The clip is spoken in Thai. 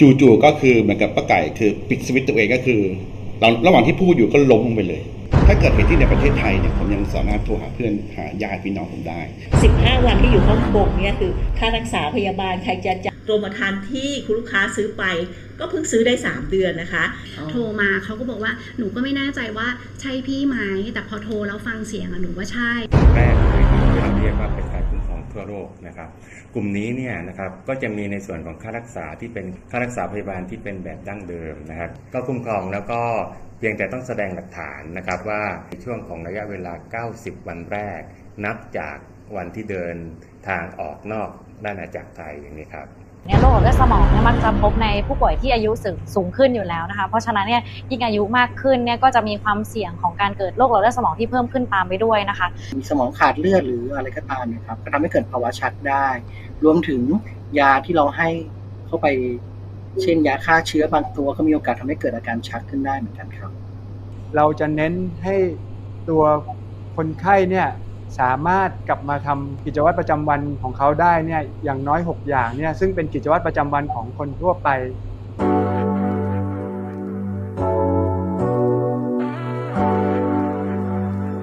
จู่ๆก็คือเหมือนกับป้าไก่คือปิดสวิตช์ตัวเองก็คือเราระหว่างที่พูดอยู่ก็ล้มลงไปเลย ถ้าเกิดเหตุที่ในประเทศไทยเนี่ยผมยังสามารถโทรหาเพื่อนหาญาติพี่น้องผมได้ 15 วันที่อยู่ฮ่องกงเนี่ยคือค่ารักษาพยาบาลใครจะจ่ายกรมธรรม์ที่คุณลูกค้าซื้อไป ก็เพิ่งซื้อได้ 3 เดือนนะคะ โทรมาเขาก็บอกว่าหนูก็ไม่แน่ใจว่าใช่พี่ไหมแต่พอโทรแล้วฟังเสียงอะหนูว่าใช่แรกเลยที่เราเรียกว่าเป็น ทั่วโลกนะครับ กลุ่มนี้เนี่ยนะครับก็จะมีในส่วนของค่ารักษาที่เป็นค่ารักษาพยาบาลที่เป็นแบบดั้งเดิมนะครับก็คุ้มครองแล้วก็เพียงแต่ต้องแสดงหลักฐานนะครับว่าในช่วงของระยะเวลา 90 วันแรก นับจากวันที่เดินทางออกนอกด้านอาณาจักรไทยอย่างนี้ครับเนี่ยโรคหลอด เลือดสมองเนี่ยมักจะพบในผู้ป่วยที่อายุสูงสูงขึ้นอยู่แล้วนะคะ เพราะฉะนั้นเนี่ยยิ่งอายุมากขึ้นเนี่ยก็จะมีความเสี่ยงของการเกิดโรคหลอดเลือดสมองที่เพิ่มขึ้นตามไปด้วยนะคะมีสมองขาดเลือดหรืออะไรก็ตามเนะครับก็ทำให้เกิดภาวะชักได้ รวมถึงยาที่เราให้เข้าไป เช่นยาฆ่าเชื้อบางตัวก็มีโอกาสทำให้เกิดอาการชักขึ้นได้เหมือนกันครับ เราจะเน้นให้ตัวคนไข้เนี่ย สามารถกลับมาทำกิจวัตรประจำวันของเขาได้เนี่ยอย่างน้อย 6 อย่างเนี่ยซึ่งเป็นกิจวัตรประจำวันของคนทั่วไป